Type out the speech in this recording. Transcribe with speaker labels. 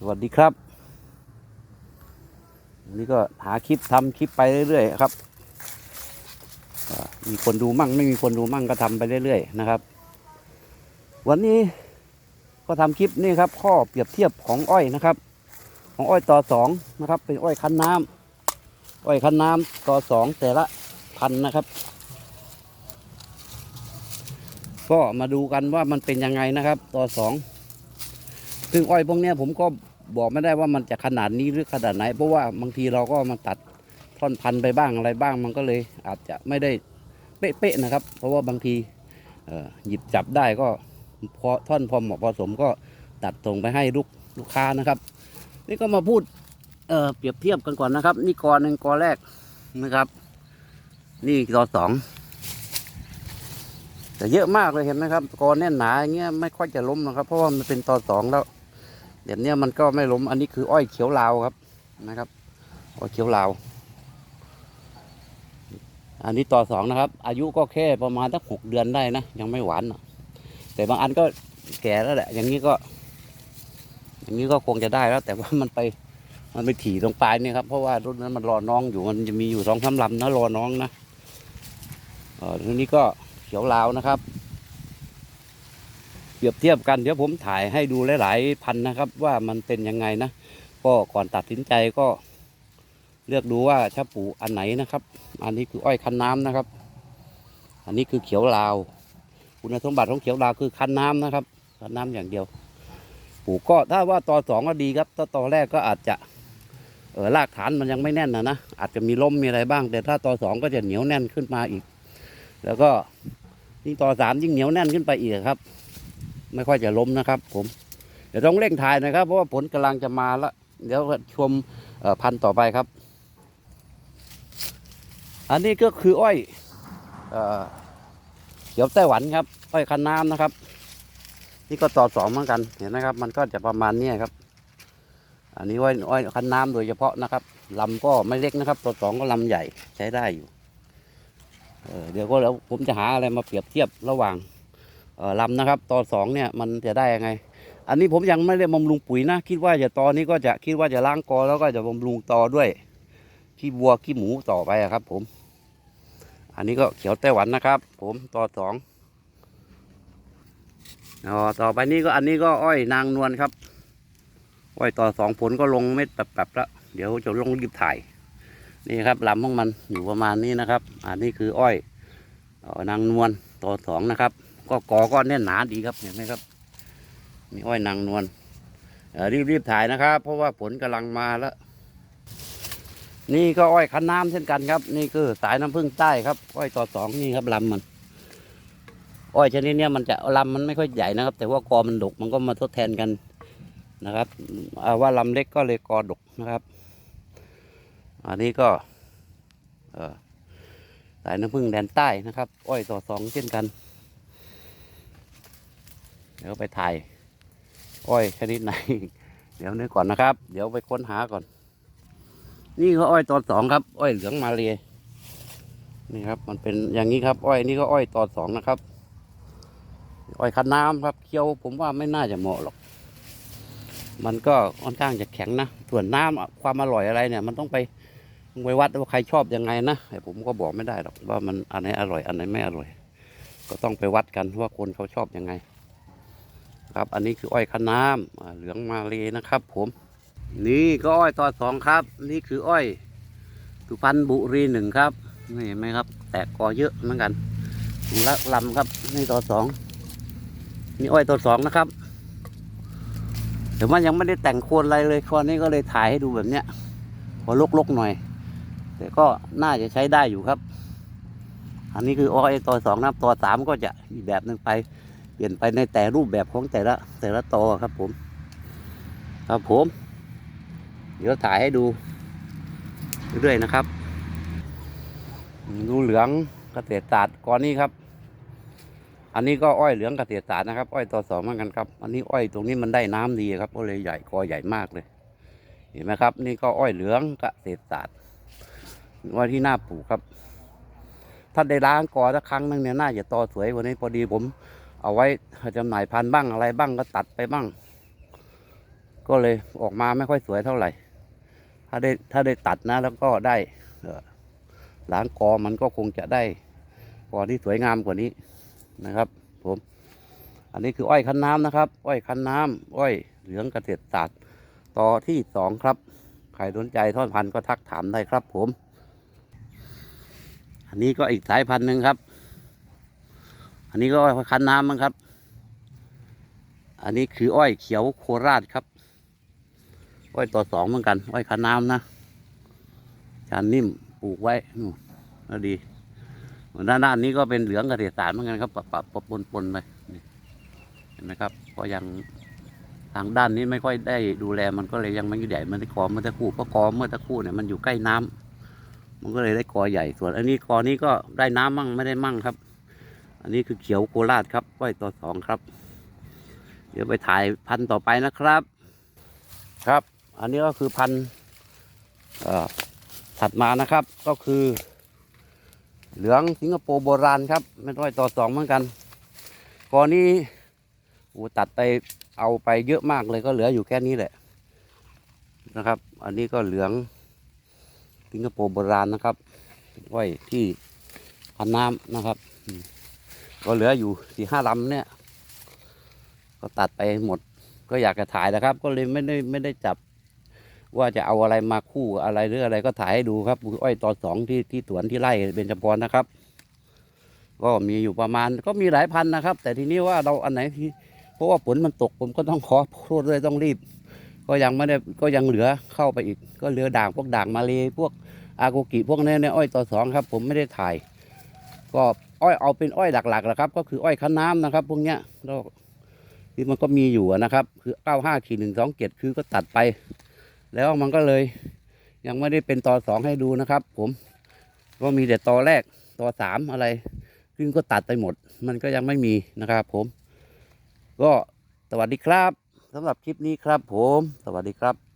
Speaker 1: สวัสดีครับวันนี้ก็หาคลิปทำคลิปไปเรื่อยๆครับมีคนดูมั่ง ไม่มีคนดูมั่งก็ทำไปเรื่อยๆนะครับ วันนี้ก็ทำคลิปนี่ครับ ข้อเปรียบเทียบของอ้อยนะครับ ของอ้อยต่อสองนะครับ เป็นอ้อยคั้นน้ำอ้อยคั้นน้ำต่อสองแต่ละพันนะครับ ก็มาดูกันว่ามันเป็นยังไงนะครับ ต่อสองซึ่งอ้อยพวกนี้ผมก็ บอกไม่ได้ว่ามันจะขนาดนี้หรือขนาดไหน เพราะว่าบางทีเราก็มาตัดท่อนพันไปบ้างอะไรบ้างมันก็เลยอาจจะไม่ได้เป๊ะๆนะครับ เพราะว่าบางทีหยิบจับได้ก็พอท่อนพอเหมาะพอสมก็ตัดส่งไปให้ลูกลูกค้านะครับ นี่ก็มาพูดเเปรียบเทียบกันก่อนนะครับ นี่กอหนึ่งกอแรกนะครับ นี่กอสองแต่เยอะมากเลยเห็นไหมครับกอแน่นหนาอย่างเงี้ยไม่ค่อยจะล้มนะครับ เพราะว่ามันเป็นตอสองแล้ว เดี๋ยวนี้มันก็ไม่ล้มอันนี้คืออ้อยเขียวลาวครับนะครับ อ้อยเขียวลาว อันนี้ต่อสองนะครับ อายุก็แค่ประมาณสักหกเดือนได้นะ ยังไม่หวานอะแต่บางอันก็แก่แล้วแหละ อย่างนี้ก็ อย่างนี้ก็คงจะได้แล้ว แต่ว่ามันไปมันไปถี่ตรงปลายนี่ครับเพราะว่ารุ่นนั้นมันรอน้องอยู่มันจะมีอยู่สองสามลำนะรอน้องนะเออทีนี้ก็เขียวลาวนะครับ เปรียบเทียบกันเดี๋ยวผมถ่ายให้ดูหลาย ๆ พันนะครับ ว่ามันเป็นยังไงนะก็ก่อนตัดสินใจก็ เลือกดูว่าจะปูอันไหนนะครับ อันนี้คืออ้อยคันน้ำนะครับ อันนี้คือเขียวลาว คุณสมบัติของเขียวลาวคือคันน้ำนะครับคันน้ำอย่างเดียวปลูกก็ถ้าว่าตอสองก็ดีครับถ้าตอแรกก็อาจจะเออรากฐานมันยังไม่แน่นนะนะอาจจะมีล้มมีอะไรบ้าง แต่ถ้าตอสองก็จะเหนียวแน่นขึ้นมาอีก แล้วก็ยิ่งตอสามยิ่งเหนียวแน่นขึ้นไปอีกครับ ไม่ค่อยจะล้มนะครับ ผม เดี๋ยวต้องเร่งถ่ายนะครับ เพราะว่าผลกำลังจะมาแล้วเดี๋ยวชมพันธุ์ต่อไปครับ อันนี้ก็คืออ้อยเขียวไต้หวันครับ อ้อยคันน้ำนะครับ นี่ก็ต่อสองเหมือนกันเห็นไหมครับ มันก็จะประมาณนี้ครับ อันนี้อ้อยอ้อยคันน้ำโดยเฉพาะนะครับลำก็ไม่เล็กนะครับ ต่อสองก็ลำใหญ่ใช้ได้อยู่เเดี๋ยวก็แล้วผมจะหาอะไรมาเปรียบเทียบระหว่าง ลำนะครับ ตอสองเนี่ยมันจะได้ยังไง อันนี้ผมยังไม่ได้บำรุงปุ๋ยนะ คิดว่าจะตอนนี้ก็จะคิดว่าจะล้างกอแล้วก็จะบำรุงตอด้วยขี้วัวขี้หมูต่อไปครับ ผม อันนี้ก็เขียวไต้หวันนะครับ ผมตอสองอ๋อต่อไปนี้ก็อันนี้ก็อ้อยนางนวลครับ อ้อยต่อสองผลก็ลงเม็ดแบบๆแล้วเดี๋ยวจะลงรีบถ่าย นี่ครับลำของมันอยู่ประมาณนี้นะครับ อันนี้คืออ้อยอนางนวลต่อสองนะครับ ก็กอก็แน่นหนาดีครับเห็นไหมครับ มีอ้อยนางนวลเอ่อรีบๆถ่ายนะครับ เพราะว่าผลกำลังมาแล้ว นี่ก็อ้อยคันน้ำเช่นกันครับ นี่คือสายน้ำผึ้งใต้ครับ อ้อยต่อสองนี่ครับลำมัน อ้อยชนิดนี้มันจะลำมันไม่ค่อยใหญ่นะครับ แต่ว่ากอมันดกมันก็มาทดแทนกันนะครับเอาว่าลำเล็กก็เลยกอดกนะครับ อันนี้ก็สายน้ำผึ้งแดนใต้นะครับ อ้อยต่อสองเช่นกัน เดี๋ยวไปถ่ายอ้อยชนิดไหน เดี๋ยวนี้ก่อนนะครับ เดี๋ยวไปค้นหาก่อน นี่ก็อ้อยตอนสองครับ อ้อยเหลืองมาเลยนี่ครับ มันเป็นอย่างนี้ครับ อ้อยนี่ก็อ้อยตอนสองนะครับ อ้อยคันน้ำครับเคี้ยวผมว่าไม่น่าจะเหมาะหรอก มันก็ค่อนข้างจะแข็งนะ ส่วนน้ำอะความอร่อยอะไรเนี่ย มันต้องไปต้องไปวัดว่าใครชอบยังไงนะแต่ผมก็บอกไม่ได้หรอกว่ามันอันไหนอร่อยอันไหนไม่อร่อย ก็ต้องไปวัดกันว่าคนเขาชอบยังไง ครับ อันนี้คืออ้อยคันน้ำอ่าเหลืองมาเลยนะครับ ผม นี่ก็อ้อยต่อสองครับ นี่คืออ้อยสุพรรณบุรีหนึ่งครับนี่เห็นไหมครับ แตกกอเยอะเหมือนกันละลำครับนี่ต่อสองนี่อ้อยต่อสองนะครับแต่ว่ายังไม่ได้แต่งโคนอะไรเลยโคนนี้ก็เลยถ่ายให้ดูแบบเนี้ยพอลกๆหน่อย แต่ก็น่าจะใช้ได้อยู่ครับ อันนี้คืออ้อยต่อสองนะต่อสามก็จะอีกแบบหนึ่งไป เปลี่ยนไปในแต่รูปแบบของแต่ละแต่ละตอครับผม ครับผม เดี๋ยวถ่ายให้ดู เรื่อยๆนะครับดูเหลืองเกษตรศาสตร์ก่อนนี้ครับ อันนี้ก็อ้อยเหลืองเกษตรศาสตร์นะครับ อ้อยต่อสองเหมือนกันครับ อันนี้อ้อยตรงนี้มันได้น้ำดีครับ ก็เลยใหญ่กอใหญ่มากเลย เห็นไหมครับ นี่ก็อ้อยเหลืองเกษตรศาสตร์อ้อยที่น่าปลูกครับ ถ้าได้ล้างกอสักครั้งหนึงเนี่ยน่าจะตอสวยกว่านี้พอดีผม เอาไว้จำหน่ายพันธุ์บ้างอะไรบ้างก็ตัดไปบ้าง ก็เลยออกมาไม่ค่อยสวยเท่าไหร่ ถ้าได้ถ้าได้ตัดนะ แล้วก็ได้ล้างกอมันก็คงจะได้กอที่สวยงามกว่านี้นะครับ ผม อันนี้คืออ้อยคั้นน้ำนะครับ อ้อยคั้นน้ำอ้อยเหลืองเกษตรศาสตร์ต่อที่สองครับใครสนใจท่อดพันธุ์ก็ทักถามได้ครับ ผม อันนี้ก็อีกสายพันธุ์หนึ่งครับ นนี้ก็อ้อยคันน้ำมั้งครับ อันนี้คืออ้อยเขียวโคราชครับ อ้อยต่อสองเหมือนกัน อ้อยคันน้ำนะจานนิ่มปลูกไว้นู่นดีด้านด้านนี้ก็เป็นเหลืองเกษตรศาสตร์เหมือนกันครับปะปะปะปนปนไปเห็นไหมครับก็ยังทางด้านนี้ไม่ค่อยได้ดูแลมันก็เลยยังไม่ใหญ่มันได้กอเมื่อตะคู่เพราะกอเมื่อตะคู่เนี่ยมันอยู่ใกล้น้ำมันก็เลยได้กอใหญ่ส่วน อันนี้กอนี้ก็ได้น้ำมั่งไม่ได้มั่งครับ นนี้คือเขียวโคราชครับอ้อยต่อสองครับ เดี๋ยวไปถ่ายพันธุ์ต่อไปนะครับ ครับ อันนี้ก็คือพันธุ์เอ่อถัดมานะครับ ก็คือ เหลืองสิงคโปร์โบราณครับไม่ต้อยต่อสองเหมือนกันก่อนนี้โอ้ตัดไปเอาไปเยอะมากเลยก็เหลืออยู่แค่นี้แหละนะครับ อันนี้ก็เหลืองสิงคโปร์โบราณนะครับเป็นอ้อยที่พันน้ำนะครับอืม ก็เหลืออยู่สี่ห้าลำเนี่ย ก็ตัดไปหมด ก็อยากจะถ่ายนะครับ ก็เลยไม่ได้ไม่ได้จับ ว่าจะเอาอะไรมาคู่อะไรหรืออะไรก็ถ่ายให้ดูครับอ้อยตอนสองที่ที่สวนที่ไร่เบญจพรนะครับ ก็มีอยู่ประมาณก็มีหลายพันนะครับ แต่ทีนี้ว่าเราอันไหนที่เพราะว่าฝนมันตกผมก็ต้องขอโทษเลยต้องรีบ ก็ยังไม่ได้ก็ยังเหลือเข้าไปอีก ก็เหลือด่างพวกด่างมาเลยพวกอาโกกิพวกนี้เนี่ยอ้อยต่อสองครับ ผมไม่ได้ถ่าย ก็อ้อยเอาเป็นอ้อยหลักๆแหละครับ ก็คืออ้อยคั้นน้ำนะครับ พวกเนี้ยที่มันก็มีอยู่นะครับ คือ95ขีดหนึ่งสองเจ็ดคือก็ตัดไป แล้วมันก็เลยยังไม่ได้เป็นตอสองให้ดูนะครับ ผมก็มีแต่ตอแรกตอสามอะไรซึ่งก็ตัดไปหมด มันก็ยังไม่มีนะครับ ผม ก็สวัสดีครับสำหรับคลิปนี้ครับ ผม สวัสดีครับ